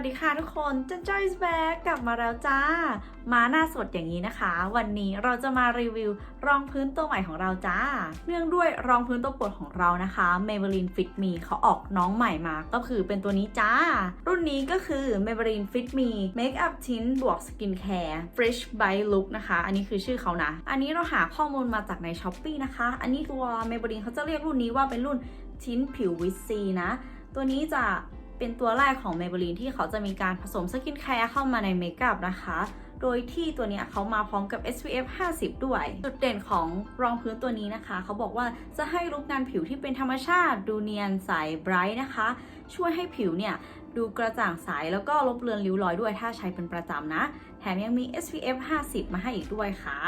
วัสดีค่ะทุกคนจันจอยส์แบ็กกลับมาแล้วจ้า มาหน้าสดอย่างนี้นะคะ วันนี้เราจะมารีวิวรองพื้นตัวใหม่ของเราจ้า เนื่องด้วยรองพื้นตัวโปรดของเรานะคะ Maybelline Fit Me เขาออกน้องใหม่มา ก็คือเป็นตัวนี้จ้า รุ่นนี้ก็คือ Maybelline Fit Me Makeup Tint บวก Skin Care Fresh by Look นะคะ อันนี้คือชื่อเขานะ อันนี้เราหาข้อมูลมาจากใน s h อ p e e นะคะ อันนี้ตัว Maybelline เขาจะเรียกรุ่นนี้ว่าเป็นรุ่น Tint ผิววิตซีนะ ตัวนี้จะ เป็นตัวแรกของ Maybelline ที่เขาจะมีการผสมสกินแคร์เข้ามาในเมคอัพนะคะ โดยที่ตัวเนี้ยเขามาพร้อมกับ SPF 50 ด้วย จุดเด่นของรองพื้นตัวนี้นะคะ เขาบอกว่าจะให้ลุกงานผิวที่เป็นธรรมชาติ ดูเนียนใสไบรท์นะคะ ช่วยให้ผิวเนี่ย ดูกระจ่างใสแล้วก็ลบเลือนริ้วรอยด้วยถ้าใช้เป็นประจำนะ แถมยังมี SPF 50 มาให้อีกด้วยค่ะ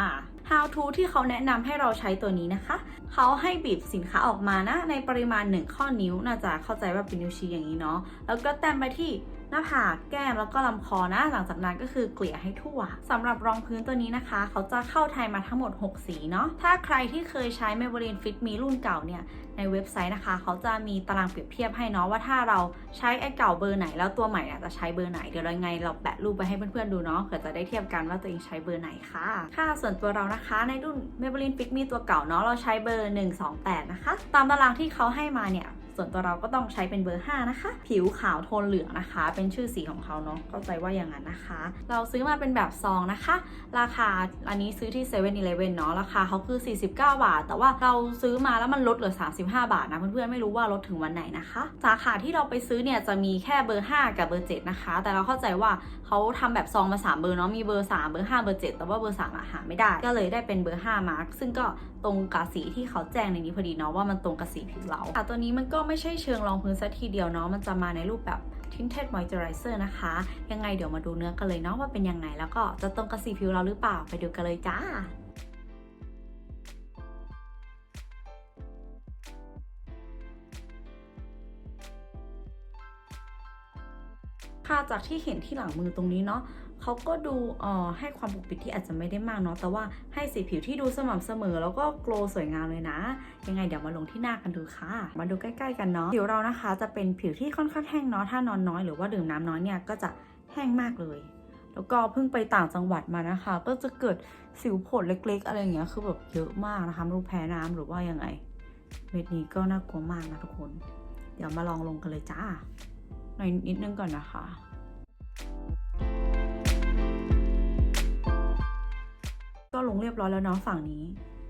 How to ที่เขาแนะนำให้เราใช้ตัวนี้นะคะ เขาให้บีบสินค้าออกมานะ ในปริมาณ 1 ข้อนิ้วน่าจะเข้าใจว่าเป็นนิ้วชี้อย่างนี้เนาะแล้วก็แต้มไปที่ หน้าผากแก้มแล้วก็ลำคอนะ หลังจากนั้นก็คือเกลี่ยให้ทั่วสำหรับรองพื้นตัวนี้นะคะ เขาจะเข้าไทยมาทั้งหมด 6 สีเนาะถ้าใครที่เคยใช้ Maybelline Fit Me รุ่นเก่าเนี่ยในเว็บไซต์นะคะ เขาจะมีตารางเปรียบเทียบให้เนาะว่าถ้าเราใช้ไอ้เก่าเบอร์ไหนแล้วตัวใหม่เนี่ยจะใช้เบอร์ไหนเดี๋ยวเราไงเราแปะรูปไปให้เพื่อนๆดูเนาะเผื่อจะได้เทียบกันว่าตัวเองใช้เบอร์ไหนค่ะค่ะส่วนตัวเรานะคะในรุ่น Maybelline Fit Me ตัวเก่าเนาะเราใช้เบอร์ 128 นะคะ ตามตารางที่เขาให้มาเนี่ย ส่วนตัวเราก็ต้องใช้เป็นเบอร์ 5 นะคะ ผิวขาวโทนเหลืองนะคะ เป็นชื่อสีของเขาเนาะเข้าใจว่าอย่างนั้นนะคะ เราซื้อมาเป็นแบบซองนะคะ ราคาอันนี้ซื้อที่7 e เ e ่ e อเนาะราคาเขาคือ 49 บาท แต่ว่าเราซื้อมาแล้วมันลดเหลือ 35 บาทนะเพื่อนๆไม่รู้ว่าลดถึงวันไหนนะคะ สาขาที่เราไปซื้อเนี่ยจะมีแค่เบอร์ 5 กับเบอร์ 7 นะคะ แต่เราเข้าใจว่า เขาทำแบบซองมา3เบอร์เนาะมีเบอร์3เบอร์5เบอร์7แต่ว่าเบอร์3อะหาไม่ได้ ก็เลยได้เป็นเบอร์5มาร์กซึ่งก็ตรงกับสีที่เขาแจ้งในนี้พอดีเนาะว่ามันตรงกับสีผิวเราอะตัวนี้มันก็ไม่ใช่เชิงรองพื้นซะทีเดียวเนาะมันจะมาในรูปแบบ tinted moisturizer นะคะ ยังไงเดี๋ยวมาดูเนื้อกันเลยเนาะว่าเป็นยังไงแล้วก็จะตรงกับสีผิวเราหรือเปล่าไปดูกันเลยจ้า ค่ะจากที่เห็นที่หลังมือตรงนี้เนาะเขาก็ดูเอ่อให้ความปกปิดที่อาจจะไม่ได้มากเนาะแต่ว่าให้สีผิวที่ดูสม่ำเสมอ แล้วก็โกลสวยงามเลยนะ ยังไงเดี๋ยวมาลงที่หน้ากันดูค่ะ มาดูใกล้ ๆ กันเนาะผิวเรานะคะจะเป็นผิวที่ค่อนข้างแห้งเนาะถ้านอนน้อยหรือว่าดื่มน้ำน้อยเนี่ยก็จะแห้งมากเลย แล้วก็เพิ่งไปต่างจังหวัดมานะคะ ก็จะเกิดสิวผดเล็ก ๆ อะไรอย่างเงี้ยคือแบบเยอะมากนะคะไม่รู้แพ้น้ำหรือว่ายังไง เม็ดนี้ก็น่ากลัวมากนะทุกคน เดี๋ยวมาลองลงกันเลยจ้า หน่อยนิดนึงก่อนนะคะ ก็ลงเรียบร้อยแล้วเนาะฝั่งนี้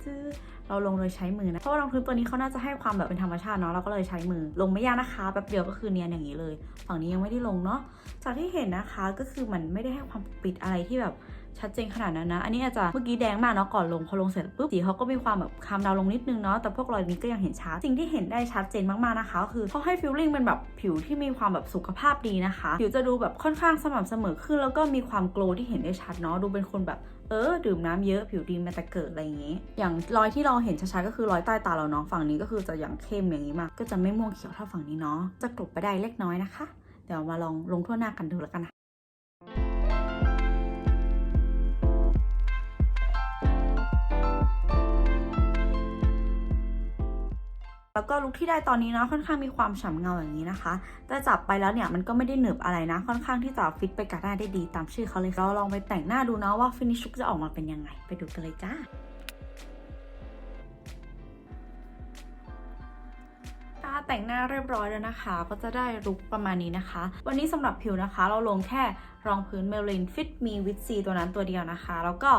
จื้อเราลงโดยใช้มือนะ เพราะว่ารองพื้นตัวนี้เขาน่าจะให้ความแบบเป็นธรรมชาติเนาะ เราก็เลยใช้มือ ลงไม่ยากนะคะแป๊บเดียวก็คือเนียนอย่างนี้เลย ฝั่งนี้ยังไม่ได้ลงเนาะ จากที่เห็นนะคะก็คือมันไม่ได้ให้ความปกปิดอะไรที่แบบ ชัดเจนขนาดนั้นนะ อันนี้อาจจะเมื่อกี้แดงมากเนาะก่อนลงพอลงเสร็จปุ๊บสีเขาก็มีความแบบคามดาวลงนิดนึงเนาะแต่พวกรอยนี้ก็ยังเห็นชัดสิ่งที่เห็นได้ชัดเจนมากๆนะคะก็คือเขาให้ฟิลลิ่งเป็นแบบผิวที่มีความแบบสุขภาพดีนะคะ ผิวจะดูแบบค่อนข้างสม่ำเสมอขึ้น แล้วก็มีความโกลที่เห็นได้ชัดเนาะดูเป็นคนแบบเออดื่มน้ำเยอะผิวดีมาแต่เกิดอะไรอย่างงี้ อย่างรอยที่เราเห็นชัดๆก็คือรอยใต้ตาเราเนาะฝั่งนี้ก็คือจะอย่างเข้มอย่างนี้มาก ก็จะไม่ม่วงเขียวเท่าฝั่งนี้เนาะจะกลบไปได้เล็กน้อยนะคะ เดี๋ยวมาลองลงทั่วหน้ากันดูแล้วกันนะ แล้วก็ลุคที่ได้ตอนนี้เนาะค่อนข้างมีความฉ่ำเงาอย่างนี้นะคะ แต่จับไปแล้วเนี่ยมันก็ไม่ได้เหนืบอะไรนะ ค่อนข้างที่จะฟิตไปกับหน้าได้ดีตามชื่อเขาเลยเราลองไปแต่งหน้าดูนะว่าฟินิชลุคจะออกมาเป็นยังไง ไปดูกันเลยจ้าแต่งหน้าเรียบร้อยแล้วนะคะ ก็จะได้ลุคประมาณนี้นะคะ วันนี้สำหรับผิวนะคะ เราลงแค่รองพื้น Maybelline Fit Me with C ตัวนั้นตัวเดียวนะคะ แล้วก็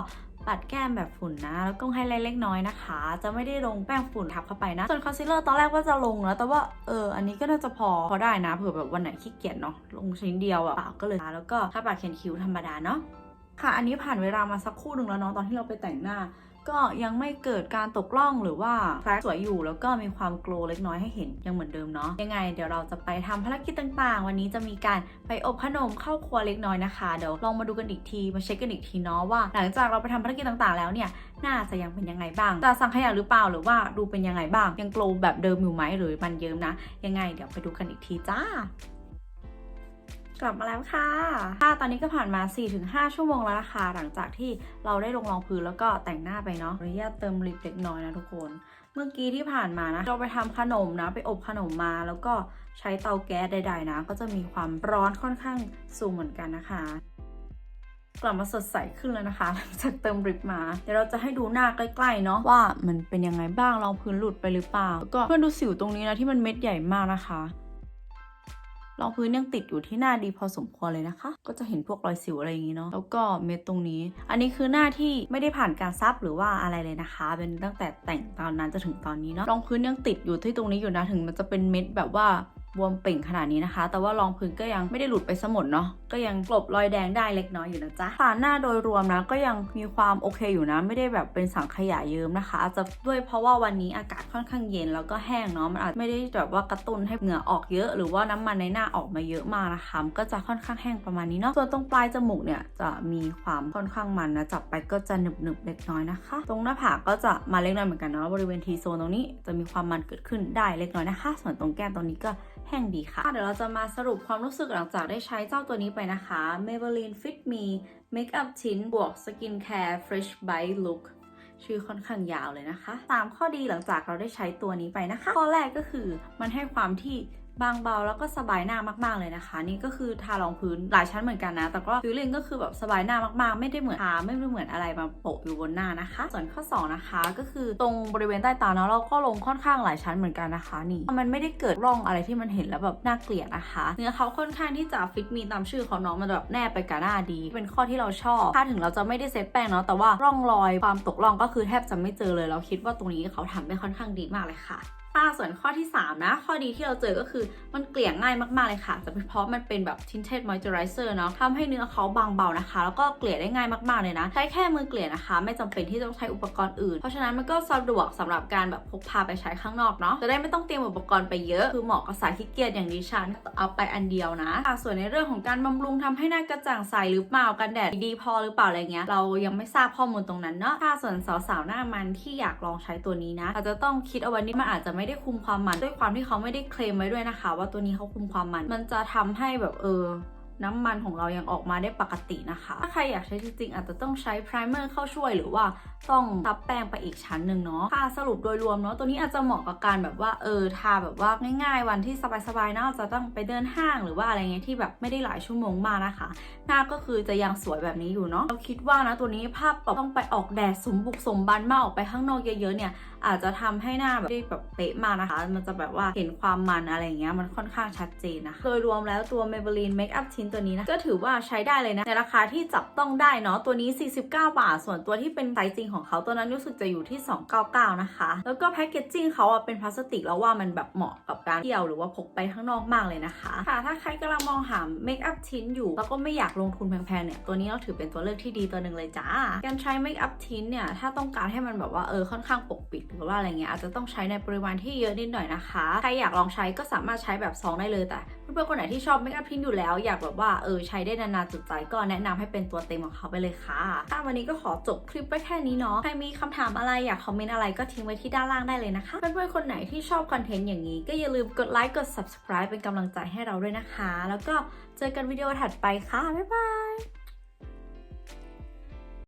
ปัดแก้มแบบฝุ่นนะ แล้วก็ให้เล็กน้อยนะคะ จะไม่ได้ลงแป้งฝุ่นทับเข้าไปนะ ส่วนคอนซีลเลอร์ตอนแรกว่าจะลงแล้ว แต่ว่าเออ อันนี้ก็น่าจะพอพอได้นะ เผื่อแบบวันไหนขี้เกียจเนาะ ลงชิ้นเดียวอะปากก็เลยแล้วก็ถ้าปากเขียนคิ้วธรรมดาเนาะ ค่ะ อันนี้ผ่านเวลามาสักครู่หนึ่งแล้วเนาะ ตอนที่เราไปแต่งหน้า ก็ยังไม่เกิดการตกล่องหรือว่าแครกสวยอยู่แล้วก็มีความโกลเล็กน้อยให้เห็นยังเหมือนเดิมเนาะยังไงเดี๋ยวเราจะไปทำภารกิจต่างๆ วันนี้จะมีการไปอบขนมเข้าครัวเล็กน้อยนะคะเดี๋ยวลองมาดูกันอีกทีมาเช็คกันอีกทีเนาะว่า หลังจากเราไปทำภารกิจต่างๆ แล้วเนี่ยน่าจะยังเป็นยังไงบ้างจะสั่งขยะหรือเปล่าหรือว่าดูเป็นยังไงบ้าง ยังโกลแบบเดิมอยู่ไหมหรือมันเยิ้มนะ ยังไงเดี๋ยวไปดูกันอีกทีจ้า กลับมาแล้วค่ะ ค่ะ ตอนนี้ก็ผ่านมา 4-5 ชั่วโมงแล้วนะคะหลังจากที่เราได้ลงรองพื้นแล้วก็แต่งหน้าไปเนาะอนุญาตเติมลิปเล็กน้อยนะทุกคน เมื่อกี้ที่ผ่านมานะเราไปทำขนมนะ ไปอบขนมมาแล้วก็ใช้เตาแก๊สใด ๆ นะ ก็จะมีความร้อนค่อนข้างสูงเหมือนกันนะคะ กลับมาสดใสขึ้นแล้วนะคะ หลังจากเติมริบมา เดี๋ยวเราจะให้ดูหน้าใกล้ๆเนาะว่ามันเป็นยังไงบ้างรองพื้นหลุดไปหรือเปล่าแล้วก็เพื่อนดูสิวตรงนี้นะที่มันเม็ดใหญ่มากนะคะ รองพื้นยังติดอยู่ที่หน้าดีพอสมควรเลยนะคะ ก็จะเห็นพวกรอยสิวอะไรอย่างนี้เนาะแล้วก็เม็ดตรงนี้ อันนี้คือหน้าที่ไม่ได้ผ่านการซับหรือว่าอะไรเลยนะคะ เป็นตั้งแต่แต่งตอนนั้นจะถึงตอนนี้เนาะรองพื้นยังติดอยู่ที่ตรงนี้อยู่นะถึงมันจะเป็นเม็ดแบบว่า บวมเป่งขนาดนี้นะคะ แต่ว่ารองพื้นก็ยังไม่ได้หลุดไปสมดเนาะ ก็ยังกลบรอยแดงได้เล็กน้อยอยู่นะจ๊ะฝาหน้าโดยรวมนะก็ยังมีความโอเคอยู่นะ ไม่ได้แบบเป็นสังขยาเยิ้มนะคะ อาจจะด้วยเพราะว่าวันนี้อากาศค่อนข้างเย็นแล้วก็แห้งเนาะ มันอาจไม่ได้แบบว่ากระตุ้นให้เหงื่อออกเยอะ หรือว่าน้ำมันในหน้าออกมาเยอะมากนะคะ ก็จะค่อนข้างแห้งประมาณนี้เนาะ ส่วนตรงปลายจมูกเนี่ยจะมีความค่อนข้างมันนะ จับไปก็จะหนึบหนึบเล็กน้อยนะคะ ตรงหน้าผากก็จะมาเล็กน้อยเหมือนกันเนาะ บริเวณทีโซนตรงนี้จะมีความมันเกิดขึ้นได้เล็กน้อยนะคะ ส่วนตรงแก้มตรงนี้ก็แห้งดีค่ะ เดี๋ยวเราจะมาสรุปความรู้สึกหลังจากได้ใช้เจ้าตัวนี้ไปนะคะ Maybelline Fit Me Makeup Tint บวก Skin Care Fresh Bite Look ชื่อค่อนข้างยาวเลยนะคะตามข้อดีหลังจากเราได้ใช้ตัวนี้ไปนะคะ ข้อแรกก็คือมันให้ความที่บางเบาแล้วก็สบายหน้ามากๆเลยนะคะ นี่ก็คือทารองพื้นหลายชั้นเหมือนกันนะ แต่ก็ฟิลลิ่งก็คือแบบสบายหน้ามากๆ ไม่ได้เหมือนทาไม่ได้เหมือนอะไรมาโปะอยู่บนหน้านะคะ ส่วนข้อ 2 นะคะ ก็คือตรงบริเวณใต้ตาเนาะเราก็ลงค่อนข้างหลายชั้นเหมือนกันนะคะ นี่มันไม่ได้เกิดร่องอะไรที่มันเห็นแล้วแบบน่าเกลียดนะคะเนื้อเขาค่อนข้างที่จะฟิตมีตามชื่อเขาเนาะมันแบบแนบไปกับหน้าดี เป็นข้อที่เราชอบถ้าถึงเราจะไม่ได้เซตแป้งเนาะแต่ว่าร่องรอยความตกร่องก็คือแทบจะไม่เจอเลยเราคิดว่าตรงนี้เขาทำได้ค่อนข้างดีมากเลยค่ะ ค่ะส่วนข้อที่ 3 นะ ข้อดีที่เราเจอก็คือมันเกลี่ยง่ายมาก ๆ เลยค่ะ จะเป็นเพราะมันเป็นแบบ tinted moisturizer เนาะทำให้เนื้อเขาบางเบานะคะ แล้วก็เกลี่ยได้ง่ายมาก ๆ เลยนะ ใช้แค่มือเกลี่ยนะคะ ไม่จำเป็นที่ต้องใช้อุปกรณ์อื่น เพราะฉะนั้นมันก็สะดวกสำหรับการแบบพกพาไปใช้ข้างนอกเนาะจะได้ไม่ต้องเตรียมอุปกรณ์ไปเยอะ คือเหมาะกับสายขี้เกียจอย่างดิฉันเอาไปอันเดียวนะค่ะส่วนในเรื่องของการบำรุงทำให้หน้ากระจ่างใสหรือเปล่ากันแดดดีพอหรือเปล่าอะไรเงี้ยเรายังไม่ทราบข้อมูลตรงนั้นเนาะค่ะส่วนสาวๆหน้ามันที่อยากลองใช้ตัวนี้นะอาจจะต้องคิดเอาไว้นิดมันอาจจะไม่ได้คุมความมันด้วยความที่เขาไม่ได้เคลมไว้ด้วยนะคะ ว่าตัวนี้เขาคุมความมัน มันจะทำให้แบบเออ น้ำมันของเรายังออกมาได้ปกตินะคะ ถ้าใครอยากใช้จริงๆอาจจะต้องใช้ไพรเมอร์เข้าช่วยหรือว่าต้องทับแป้งไปอีกชั้นหนึ่งเนาะค่ะสรุปโดยรวมเนาะตัวนี้อาจจะเหมาะกับการแบบว่าเออทาแบบว่าง่าย ๆ วันที่สบายๆเนาะอาจจะต้องไปเดินห้างหรือว่าอะไรเงี้ยที่แบบไม่ได้หลายชั่วโมงมากนะคะ หน้าก็คือจะยังสวยแบบนี้อยู่เนาะเราคิดว่านะตัวนี้ภาพต้องไปออกแดดสมบุกสมบันมากออกไปข้างนอกเยอะๆเนี่ยอาจจะทำให้หน้าแบบได้แบบเป๊ะมากนะคะ มันจะแบบว่าเห็นความมันอะไรเงี้ยมันค่อนข้างชัดเจนนะคะโดยรวมแล้วตัว Maybelline Makeup Tint ตัวนี้นะก็ถือว่าใช้ได้เลยนะในราคาที่จับต้องได้เนาะตัวนี้ 49 บาท ส่วนตัวที่เป็นไซส์จริงของเขาตัวนั้นรู้สึกจะอยู่ที่ 299 นะคะ แล้วก็แพคเกจจิ้งเขาอะเป็นพลาสติกแล้วว่ามันแบบเหมาะกับการเที่ยวหรือว่าพกไปข้างนอกมากเลยนะคะค่ะถ้าใครกำลังมองหา Makeup Tint อยู่แล้วก็ไม่อยากลงทุนแพงๆเนี่ยตัวนี้เราถือเป็นตัวเลือกที่ดีตัวหนึ่งเลยจ้าการใช้ Makeup Tint เนี่ยถ้าต้องการให้มันแบบว่าเออค่อนข้างปกปิดหรือว่าอะไรเงี้ยอาจจะต้องใช้ในปริมาณที่เยอะนิดหน่อยนะคะใครอยากลองใช้ก็สามารถใช้แบบซองได้เลยแต่ เพื่อนๆคนไหนที่ชอบเมคอัพพินอยู่แล้ว อยากแบบว่าเออใช้ได้นานๆจุดใจก็แนะนำให้เป็นตัวเต็มของเขาไปเลยค่ะถ้าวันนี้ก็ขอจบคลิปไว้แค่นี้เนาะใครมีคำถามอะไรอยากคอมเมนต์อะไรก็ทิ้งไว้ที่ด้านล่างได้เลยนะคะเพื่อนๆคนไหนที่ชอบคอนเทนต์อย่างนี้ก็อย่าลืมกดไลค์กด subscribe เป็นกำลังใจให้เราด้วยนะคะ แล้วก็เจอกันวิดีโอถัดไปค่ะบ๊ายบาย